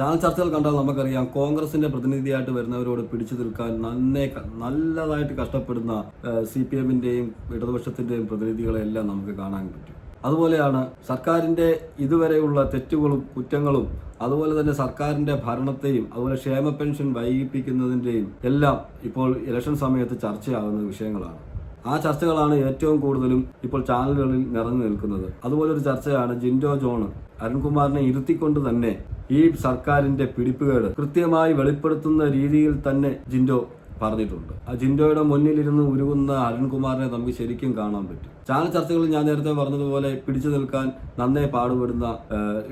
Channel ചർച്ചകൾ കണ്ടാൽ നമുക്കറിയാം കോൺഗ്രസിന്റെ പ്രതിനിധിയായിട്ട് വരുന്നവരോട് പിടിച്ചു നിൽക്കാൻ നന്നേ നല്ലതായിട്ട് കഷ്ടപ്പെടുന്ന സി പി എമ്മിന്റെയും ഇടതുപക്ഷത്തിന്റെയും പ്രതിനിധികളെല്ലാം നമുക്ക് കാണാൻ പറ്റും. അതുപോലെയാണ് സർക്കാരിന്റെ ഇതുവരെയുള്ള തെറ്റുകളും കുറ്റങ്ങളും അതുപോലെ തന്നെ സർക്കാരിന്റെ ഭരണത്തെയും അതുപോലെ ക്ഷേമ പെൻഷൻ വൈകിപ്പിക്കുന്നതിന്റെയും എല്ലാം ഇപ്പോൾ ഇലക്ഷൻ സമയത്ത് ചർച്ചയാകുന്ന വിഷയങ്ങളാണ്. ആ ചർച്ചകളാണ് ഏറ്റവും കൂടുതലും ഇപ്പോൾ ചാനലുകളിൽ നിറഞ്ഞു നിൽക്കുന്നത്. അതുപോലെ ഒരു ചർച്ചയാണ് ജിൻഡോ ജോൺ അരുൺകുമാറിനെ ഇരുത്തിക്കൊണ്ട് തന്നെ ഈ സർക്കാരിന്റെ പിടിപ്പുകേട് കൃത്യമായി വെളിപ്പെടുത്തുന്ന രീതിയിൽ തന്നെ ജിൻഡോ പറഞ്ഞിട്ടുണ്ട്. ആ ജിൻഡോയുടെ മുന്നിലിരുന്ന് ഉരുകുന്ന അരുൺകുമാറിനെ നമുക്ക് ശരിക്കും കാണാൻ പറ്റും. ചാനൽ ചർച്ചകളിൽ ഞാൻ നേരത്തെ പറഞ്ഞതുപോലെ പിടിച്ചു നിൽക്കാൻ നന്നേ പാടുപെടുന്ന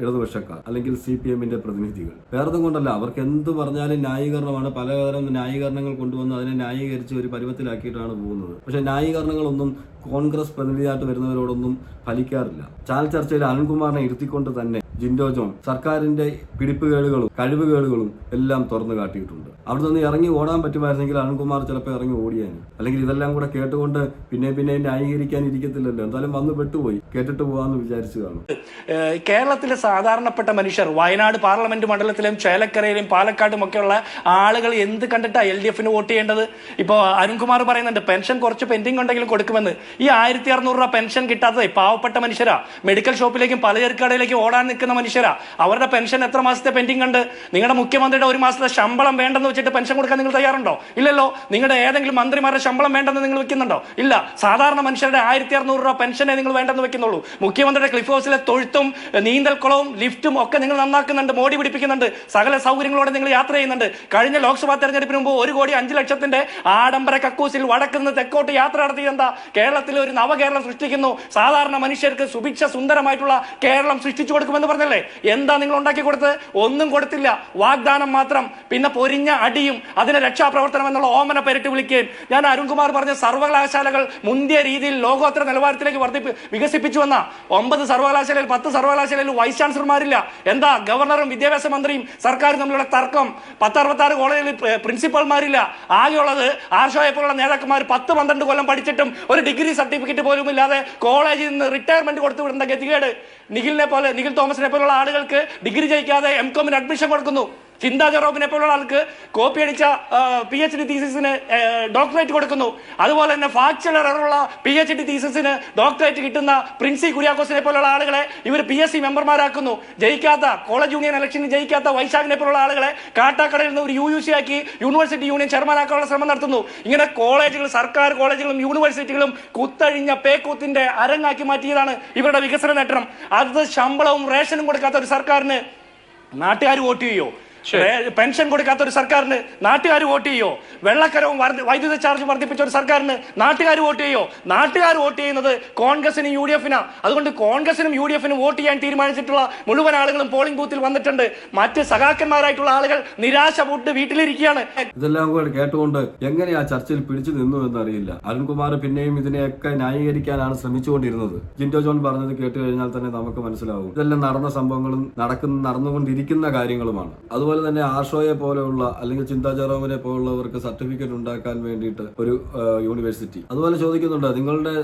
ഇടതുപക്ഷക്കാർ അല്ലെങ്കിൽ സി പി എമ്മിന്റെ പ്രതിനിധികൾ. വേറൊന്നും കൊണ്ടല്ല അവർക്ക് എന്ത് പറഞ്ഞാലും ന്യായീകരണമാണ്. പലതരം ന്യായീകരണങ്ങൾ കൊണ്ടുവന്ന് അതിനെ ന്യായീകരിച്ച് ഒരു പരുവത്തിലാക്കിയിട്ടാണ് പോകുന്നത്. പക്ഷേ ന്യായീകരണങ്ങളൊന്നും കോൺഗ്രസ് പ്രതിനിധിയായിട്ട് വരുന്നവരോടൊന്നും ഫലിക്കാറില്ല. ചാനൽ ചർച്ചയിൽ അരുൺകുമാറിനെ ഇരുത്തിക്കൊണ്ട് തന്നെ ജിൻഡോ ജോൺ സർക്കാരിന്റെ പിടിപ്പുകേടുകളും കഴിവുകേടുകളും എല്ലാം തുറന്നു കാട്ടിയിട്ടുണ്ട്. അവിടെ നിന്ന് ഇറങ്ങി ഓടാൻ പറ്റുമായിരുന്നെങ്കിൽ അരുൺകുമാർ ചിലപ്പോൾ ഇറങ്ങി ഓടിയാൻ അല്ലെങ്കിൽ ഇതെല്ലാം കൂടെ കേട്ടുകൊണ്ട് പിന്നെ പിന്നെ ന്യായീകരിക്കാൻ ഇരിക്കത്തില്ലല്ലോ. എന്തായാലും വന്ന് പെട്ടുപോയി. കേട്ടിട്ട് പോവാന്ന് വിചാരിച്ചു കാണും. കേരളത്തിലെ സാധാരണപ്പെട്ട മനുഷ്യർ വയനാട് പാർലമെന്റ് മണ്ഡലത്തിലും ചേലക്കരയിലും പാലക്കാടും ഒക്കെയുള്ള ആളുകൾ എന്ത് കണ്ടിട്ടാ എൽ ഡി എഫിന് വോട്ട് ചെയ്യേണ്ടത്? ഇപ്പോൾ അരുൺകുമാർ പറയുന്നുണ്ട് പെൻഷൻ കുറച്ച് പെൻഡിങ് ഉണ്ടെങ്കിലും കൊടുക്കുമെന്ന്. ഈ ആയിരത്തി അറുന്നൂറ് രൂപ പെൻഷൻ കിട്ടാത്തത് പാവപ്പെട്ട മനുഷ്യരാ. മെഡിക്കൽ ഷോപ്പിലേക്കും പലചരക്ക് കടയിലേക്കും ഓടാൻ നിൽക്കുന്ന മനുഷ്യരാ. അവരുടെ പെൻഷൻ എത്ര മാസത്തെ പെൻഡിങ് ഉണ്ട്? നിങ്ങളുടെ മുഖ്യമന്ത്രിയുടെ ഒരു മാസത്തെ ശമ്പളം വേണ്ടെന്ന് വെച്ചിട്ട് പെൻഷൻ കൊടുക്കാൻ നിങ്ങൾ തയ്യാറുണ്ടോ? ഇല്ലല്ലോ. നിങ്ങളുടെ ഏതെങ്കിലും മന്ത്രിമാരുടെ ശമ്പളം വേണ്ടെന്ന് നിങ്ങൾ വെക്കുന്നുണ്ടോ? ഇല്ല. സാധാരണ മനുഷ്യരുടെ ആയിരത്തി അറുന്നൂറ് രൂപ പെൻഷനെ നിങ്ങൾ വേണ്ടെന്ന് വെക്കുന്നുള്ളൂ. മുഖ്യമന്ത്രിയുടെ ക്ലിഫ് ഹൗസിലെ തൊഴുത്തും നീന്തൽക്കുളവും ലിഫ്റ്റും ഒക്കെ നിങ്ങൾ നന്നാക്കുന്നുണ്ട് മോടി പിടിപ്പിക്കുന്നുണ്ട്. സകല സൗകര്യങ്ങളോടെ നിങ്ങൾ യാത്ര ചെയ്യുന്നുണ്ട്. കഴിഞ്ഞ ലോക്സഭാ തെരഞ്ഞെടുപ്പിന് മുമ്പ് ഒരു കോടി അഞ്ച് ലക്ഷത്തിന്റെ ആഡംബര കക്കൂസിൽ വടക്കുന്ന തെക്കോട്ട് യാത്ര നടത്തിയത് എന്താ? കേരളത്തിൽ ഒരു നവകേരളം സൃഷ്ടിക്കുന്നു. സാധാരണ മനുഷ്യർക്ക് സുഭിക്ഷ സുന്ദരമായിട്ടുള്ള കേരളം സൃഷ്ടിച്ചു കൊടുക്കുമെന്ന് പറഞ്ഞല്ലേ എന്താ നിങ്ങൾ ഉണ്ടാക്കി കൊടുത്തത്? ഒന്നും കൊടുത്തില്ല. വാഗ്ദാനം മാത്രം. പിന്നെ പൊരിഞ്ഞ അടിയും അതിന് രക്ഷാപ്രവർത്തനം എന്നുള്ള ഓമന പേരിട്ട് വിളിക്കുകയും ഞാൻ അരുൺകുമാർ പറഞ്ഞ സർവകലാശാലകൾ മുന്തിയ രീതിയിൽ ലോകോത്തര നിലവാരത്തിലേക്ക് വർദ്ധിപ്പി വികസിപ്പിച്ചു വന്ന. ഒമ്പത് സർവകലാശാലയിൽ പത്ത് സർവകലാശാലയിൽ വൈസ് ചാൻസലർമാരില്ല. എന്താ? ഗവർണറും വിദ്യാഭ്യാസ മന്ത്രിയും സർക്കാരും തമ്മിലുള്ള തർക്കം. പത്ത് അറുപത്താറ് കോളേജിൽ പ്രിൻസിപ്പൽമാരില്ല. ആകെയുള്ളത് ആർഷോയെ പോലുള്ള നേതാക്കന്മാർ പത്ത് പന്ത്രണ്ട് കൊല്ലം പഠിച്ചിട്ടും ഒരു ഡിഗ്രി സർട്ടിഫിക്കറ്റ് പോലും ഇല്ലാതെ കോളേജിൽ നിന്ന് റിട്ടയർമെന്റ് കൊടുത്തു വിടുന്ന ഗതികേട്. നിഖിലിനെ പോലെ നിഖിൽ തോമസിനെ പോലുള്ള ആളുകൾക്ക് ഡിഗ്രി ജയിക്കാതെ എം കോമിന് അഡ്മിഷൻ കൊടുക്കുന്നു. ചിന്താ ജറോബിനെ പോലുള്ള ആൾക്ക് കോപ്പി അടിച്ച പി എച്ച് ഡി തീസിന് ഡോക്ടറേറ്റ് കൊടുക്കുന്നു. അതുപോലെ തന്നെ ഫാക്ചർ എററുള്ള പി എച്ച് ഡി തീസിന് ഡോക്ടറേറ്റ് കിട്ടുന്ന പ്രിൻസി കുര്യാക്കോസിനെ പോലുള്ള ആളുകളെ ഇവർ പി എസ് സി മെമ്പർമാരാക്കുന്നു. ജയിക്കാത്ത കോളേജ് യൂണിയൻ ഇലക്ഷനിൽ ജയിക്കാത്ത വൈശാഖിനെ പോലുള്ള ആളുകളെ കാട്ടാക്കടയിൽ നിന്ന് ഒരു യു യു സി ആക്കി യൂണിവേഴ്സിറ്റി യൂണിയൻ ചെയർമാനാക്കാനുള്ള ശ്രമം നടത്തുന്നു. ഇങ്ങനെ കോളേജുകൾ സർക്കാർ കോളേജുകളും യൂണിവേഴ്സിറ്റികളും കുത്തഴിഞ്ഞ പേക്കൂത്തിന്റെ അരങ്ങാക്കി മാറ്റിയതാണ് ഇവരുടെ വികസന നേട്ടം. അത് ശമ്പളവും റേഷനും കൊടുക്കാത്ത ഒരു സർക്കാരിന് നാട്ടുകാർ വോട്ട് ചെയ്യോ? റേ- പെൻഷൻ കൊടുക്കാത്ത ഒരു സർക്കാരിന് നാട്ടുകാർ വോട്ട് ചെയ്യോ? വെള്ളക്കരവും വൈദ്യുത ചാർജ് വർദ്ധിപ്പിച്ച ഒരു സർക്കാരിന് നാട്ടുകാർ വോട്ട് ചെയ്യോ? നാട്ടുകാർ വോട്ട് ചെയ്യുന്നത് കോൺഗ്രസിനും യു ഡി എഫിനാ അതുകൊണ്ട് കോൺഗ്രസിനും യു ഡി എഫിനും വോട്ട് ചെയ്യാൻ തീരുമാനിച്ചിട്ടുള്ള മുഴുവൻ ആളുകളും പോളിംഗ് ബൂത്തിൽ വന്നിട്ടുണ്ട്. മറ്റ് സഖാക്കന്മാരായിട്ടുള്ള ആളുകൾ നിരാശ പൂട്ട് വീട്ടിലിരിക്കുകയാണ്. ഇതെല്ലാം കൂടെ കേട്ടുകൊണ്ട് എങ്ങനെ ആ ചർച്ചയിൽ പിടിച്ചു നിന്നു എന്നറിയില്ല. അരുൺകുമാർ പിന്നെയും ഇതിനെയൊക്കെ ന്യായീകരിക്കാനാണ് ശ്രമിച്ചുകൊണ്ടിരുന്നത്. ജിൻഡോ ജോൺ പറഞ്ഞത് കേട്ട് കഴിഞ്ഞാൽ തന്നെ നമുക്ക് മനസ്സിലാവും. ഇതെല്ലാം നടന്ന സംഭവങ്ങളും നടക്കുന്ന നടന്നുകൊണ്ടിരിക്കുന്ന കാര്യങ്ങളുമാണ്. അതുപോലെ തന്നെ ആർഷോയെ പോലെയുള്ള അല്ലെങ്കിൽ ചിന്താ പോലുള്ളവർക്ക് സർട്ടിഫിക്കറ്റ് ഉണ്ടാക്കാൻ വേണ്ടിയിട്ട് ഒരു യൂണിവേഴ്സിറ്റി. അതുപോലെ ചോദിക്കുന്നുണ്ട് നിങ്ങളുടെ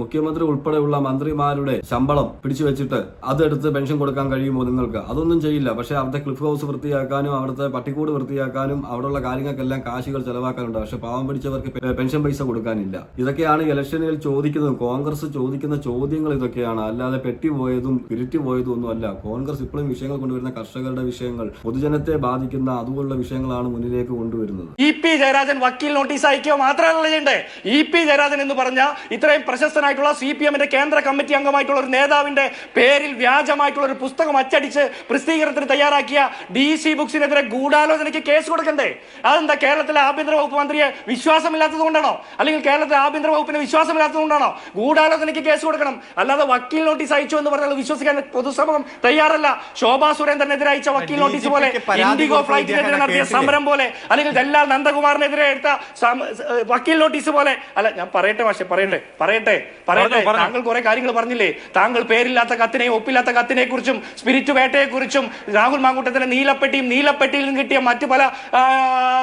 മുഖ്യമന്ത്രി ഉൾപ്പെടെയുള്ള മന്ത്രിമാരുടെ ശമ്പളം പിടിച്ചു വെച്ചിട്ട് അതെടുത്ത് പെൻഷൻ കൊടുക്കാൻ കഴിയുമോ നിങ്ങൾക്ക്? അതൊന്നും ചെയ്യില്ല. പക്ഷേ അവിടുത്തെ ക്ലിഫ് ഹൗസ് വൃത്തിയാക്കാനും അവിടുത്തെ പട്ടിക്കൂട് വൃത്തിയാക്കാനും അവിടെയുള്ള കാര്യങ്ങൾക്കെല്ലാം കാശികൾ ചെലവാക്കാനുണ്ട്. പക്ഷെ പാവം പിടിച്ചവർക്ക് പെൻഷൻ പൈസ കൊടുക്കാനില്ല. ഇതൊക്കെയാണ് ഇലക്ഷനിൽ ചോദിക്കുന്നത് കോൺഗ്രസ് ചോദിക്കുന്ന ചോദ്യങ്ങൾ ഇതൊക്കെയാണ്. അല്ലാതെ പെട്ടിപോയതും പിരിറ്റുപോയതും ഒന്നും അല്ല കോൺഗ്രസ് ഇപ്പോഴും വിഷയങ്ങൾ കൊണ്ടുവരുന്ന കർഷകരുടെ വിഷയങ്ങൾ പൊതുജനത്തെ ബാധിക്കുന്ന അതുപോലുള്ള വിഷയങ്ങളാണ് മുന്നിലേക്ക് കൊണ്ടുവരുന്നത്. ഇ പി ജയരാജൻ വക്കീൽ നോട്ടീസ് അയക്കുക മാത്രമല്ല ഇ പി ജയരാജൻ എന്ന് പറഞ്ഞ ഇത്രയും പ്രശസ്തനായിട്ടുള്ള സി പി എമ്മിന്റെ കേന്ദ്ര കമ്മിറ്റി അംഗമായിട്ടുള്ള ഒരു നേതാവിന്റെ പേരിൽ വ്യാജമായിട്ടുള്ള ഒരു പുസ്തകം അച്ചടിച്ച് പ്രസിദ്ധീകരണത്തിന് തയ്യാറാക്കിയ ഡി സി ബുക്സിനെതിരെ ഗൂഢാലോചനയ്ക്ക് കേസ് കൊടുക്കണ്ടേ? അതെന്താ കേരളത്തിലെ ആഭ്യന്തര വകുപ്പ് മന്ത്രിയെ വിശ്വാസമില്ലാത്തത് കൊണ്ടാണോ? അല്ലെങ്കിൽ കേരളത്തിലെ ആഭ്യന്തര വകുപ്പിന് വിശ്വാസമില്ലാത്തത് കൊണ്ടാണോ ഗൂഢാലോചനയ്ക്ക് കേസ് കൊടുക്കണം? അല്ലാതെ വക്കീൽ നോട്ടീസ് അയച്ചു എന്ന് പറഞ്ഞാൽ വിശ്വസിക്കാൻ പൊതുസമൂഹം തയ്യാറല്ല. ശോഭാ സുരേന്ദ്രനെതിരെ അയച്ച വക്കീൽ നോട്ടീസ് പോലെ ഇൻഡിഗോ ഫ്ലൈറ്റിനെതിരെ നടത്തിയ സമരം പോലെ അല്ലെങ്കിൽ ദല്ലാൽ നന്ദകുമാറിനെതിരെ എടുത്ത വക്കീൽ നോട്ടീസ് പോലെ. അല്ല ഞാൻ പറയട്ടെ പക്ഷെ പറയട്ടെ പറയട്ടെ പറയട്ടെ. താങ്കൾ കുറെ കാര്യങ്ങൾ പറഞ്ഞില്ലേ? താങ്കൾ പേരില്ലാത്ത കത്തിനെയും ഒപ്പില്ലാത്ത കത്തിനെ കുറിച്ചും സ്പിരിറ്റ് വേട്ടയെ കുറിച്ചും രാഹുൽ മാങ്കൂട്ടത്തിന്റെ നീലപ്പെട്ടിയും നീലപ്പെട്ടിയിൽ നിന്ന് കിട്ടിയ മറ്റു പല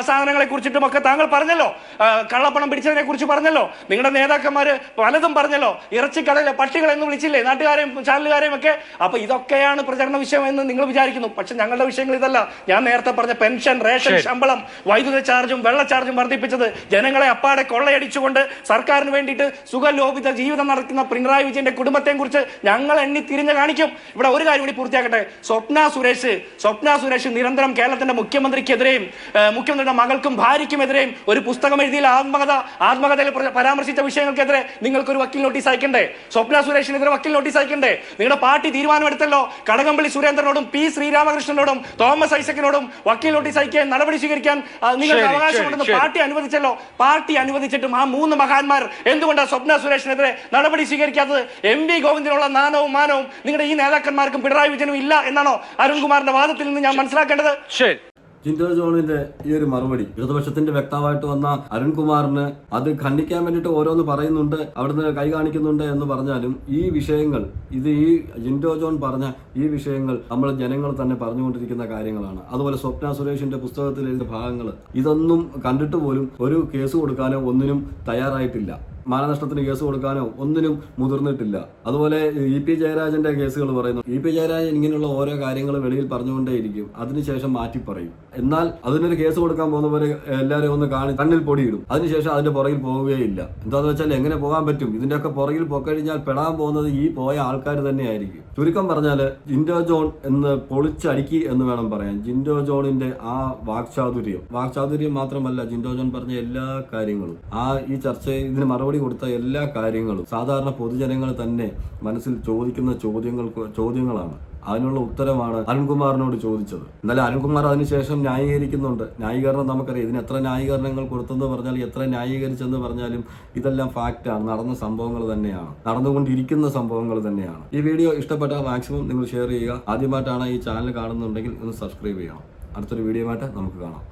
സാധനങ്ങളെ കുറിച്ചിട്ടും ഒക്കെ താങ്കൾ പറഞ്ഞല്ലോ. കള്ളപ്പണം പിടിച്ചതിനെ കുറിച്ച് പറഞ്ഞല്ലോ. നിങ്ങളുടെ നേതാക്കന്മാര് പലതും പറഞ്ഞല്ലോ. ഇറച്ചി ഇറച്ചിക്കടയിലെ പട്ടികളെന്ന് വിളിച്ചില്ലേ? നാട്ടുകാരെയും ചാനലുകാരെയും ഒക്കെ. അപ്പൊ ഇതൊക്കെയാണ് പ്രചരണ വിഷയം എന്ന് നിങ്ങൾ വിചാരിക്കുന്നു. പക്ഷെ ഞങ്ങളുടെ വിഷയങ്ങൾ ഇതല്ല. ഞാൻ നേരത്തെ പറഞ്ഞ പെൻഷൻ റേഷൻ ശമ്പളം വൈദ്യുത ചാർജും വെള്ള ചാർജും വർദ്ധിപ്പിച്ചത് ജനങ്ങളെ അപ്പാടെ കൊള്ളയടിച്ചുകൊണ്ട് സർക്കാരിന് വേണ്ടിയിട്ട് സുഖലോപിത ജീവിതം നടത്തുന്ന പിണറായി വിജയന്റെ കുടുംബത്തെയും കുറിച്ച് ഞങ്ങൾ എണ്ണി തിരിഞ്ഞു കാണിക്കും. ഇവിടെ ഒരു കാര്യം കൂടി പൂർത്തിയാക്കട്ടെ. സ്വപ്ന സുരേഷ് സ്വപ്ന സുരേഷ് നിരന്തരം കേരളത്തിന്റെ മുഖ്യമന്ത്രിക്കെതിരെയും മുഖ്യമന്ത്രിയുടെ മകൾക്കും ഭാര്യയ്ക്കുമെതിരെയും ഒരു പുസ്തകം എഴുതിയ ആത്മകഥ ആത്മകഥയിൽ പ്ര- പരാമർശിച്ച വിഷയങ്ങൾക്കെതിരെ നിങ്ങൾക്ക് ഒരു വക്കീൽ നോട്ടീസ് അയക്കണ്ടേ? സ്വപ്ന സുരേഷിനെതിരെ വക്കീൽ നോട്ടീസ് അയക്കണ്ടേ? നിങ്ങളുടെ പാർട്ടി തീരുമാനമെടുത്തല്ലോ. കടകംപള്ളി സുരേന്ദ്രനോടും പി ശ്രീരാമകൃഷ്ണനോടും തോമസ് ഐസക്കിനോടും വക്കീൽ നോട്ടീസ് അയക്കാൻ നടപടി സ്വീകരിക്കാൻ നിങ്ങൾക്ക് അവകാശമുണ്ടെന്ന്. പാർട്ടി അനുവദിച്ചല്ലോ. പാർട്ടി അനുവദിച്ചിട്ടും ആ മൂന്ന് മഹാന്മാർ എന്തുകൊണ്ടാണ് സ്വപ്ന സുരേഷിനെതിരെ നടപടി സ്വീകരിക്കാത്തത്? എം വി ഗോവിന്ദനുള്ള നാനവും മാനവും നിങ്ങളുടെ ഈ നേതാക്കന്മാർക്കും പിണറായി വിജയനും ഇല്ല എന്നാണോ അരുൺകുമാറിന്റെ വാദത്തിൽ നിന്ന് ഞാൻ മനസ്സിലാക്കേണ്ടത്? ശരി. ജിൻഡോ ജോണിന്റെ ഈ ഒരു മറുപടി. ഇടതുപക്ഷത്തിന്റെ വ്യക്തമായിട്ട് വന്ന അരുൺകുമാറിന് അത് ഖണ്ഡിക്കാൻ വേണ്ടിയിട്ട് ഓരോന്ന് പറയുന്നുണ്ട് അവിടുന്ന് കൈ കാണിക്കുന്നുണ്ട് എന്ന് പറഞ്ഞാലും ഈ വിഷയങ്ങൾ ഇത് ഈ ജിൻഡോ ജോൺ പറഞ്ഞ ഈ വിഷയങ്ങൾ നമ്മൾ ജനങ്ങൾ തന്നെ പറഞ്ഞുകൊണ്ടിരിക്കുന്ന കാര്യങ്ങളാണ്. അതുപോലെ സ്വപ്ന സുരേഷിന്റെ പുസ്തകത്തിലെ ഭാഗങ്ങൾ ഇതൊന്നും കണ്ടിട്ട് പോലും ഒരു കേസ് കൊടുക്കാനോ ഒന്നിനും തയ്യാറായിട്ടില്ല. മാനനഷ്ടത്തിന് കേസ് കൊടുക്കാനോ ഒന്നിനും മുതിർന്നിട്ടില്ല. അതുപോലെ ഇ പി ജയരാജന്റെ കേസുകൾ പറയുന്നു. ഇ പി ജയരാജൻ ഇങ്ങനെയുള്ള ഓരോ കാര്യങ്ങൾ വെളിയിൽ പറഞ്ഞുകൊണ്ടേയിരിക്കും. അതിനുശേഷം മാറ്റി പറയും എന്നാൽ അതിനൊരു കേസ് കൊടുക്കാൻ പോകുന്നവരെ എല്ലാവരും ഒന്ന് കാണി കണ്ണിൽ പൊടിയിടും. അതിനുശേഷം അതിന്റെ പുറകിൽ പോവുകയില്ല എന്താന്ന് വെച്ചാൽ എങ്ങനെ പോകാൻ പറ്റും? ഇതിന്റെ ഒക്കെ പുറകിൽ പോക്കഴിഞ്ഞാൽ പെടാൻ പോകുന്നത് ഈ പോയ ആൾക്കാർ തന്നെയായിരിക്കും. ചുരുക്കം പറഞ്ഞാൽ ജിൻഡോ ജോൺ എന്ന് പൊളിച്ചടുക്കി എന്ന് വേണം പറയാൻ. ജിൻഡോ ജോണിന്റെ ആ വാക്ചാതുര്യം. വാക്ചാതുര്യം മാത്രമല്ല ജിൻഡോ ജോൺ പറഞ്ഞ എല്ലാ കാര്യങ്ങളും. ആ ഈ ചർച്ച ഇതിന് മറുപടി കൊടുത്ത എല്ലാ കാര്യങ്ങളും സാധാരണ പൊതുജനങ്ങൾ തന്നെ മനസ്സിൽ ചോദിക്കുന്ന ചോദ്യങ്ങൾ ചോദ്യങ്ങളാണ്. അതിനുള്ള ഉത്തരമാണ് അരുൺകുമാറിനോട് ചോദിച്ചത്. എന്നാലും അരുൺകുമാർ അതിനുശേഷം ന്യായീകരിക്കുന്നുണ്ട്. ന്യായീകരണം നമുക്കറിയാം. ഇതിന് എത്ര ന്യായീകരണങ്ങൾ കൊടുത്തെന്ന് പറഞ്ഞാൽ എത്ര ന്യായീകരിച്ചെന്ന് പറഞ്ഞാലും ഇതെല്ലാം ഫാക്റ്റാണ് നടന്ന സംഭവങ്ങൾ തന്നെയാണ്. നടന്നുകൊണ്ടിരിക്കുന്ന സംഭവങ്ങൾ തന്നെയാണ്. ഈ വീഡിയോ ഇഷ്ടപ്പെട്ടാൽ മാക്സിമം നിങ്ങൾ ഷെയർ ചെയ്യുക. ആദ്യമായിട്ടാണ് ഈ ചാനൽ കാണുന്നുണ്ടെങ്കിൽ ഒന്ന് സബ്സ്ക്രൈബ് ചെയ്യണം. അടുത്തൊരു വീഡിയോ ആയിട്ട് നമുക്ക് കാണാം.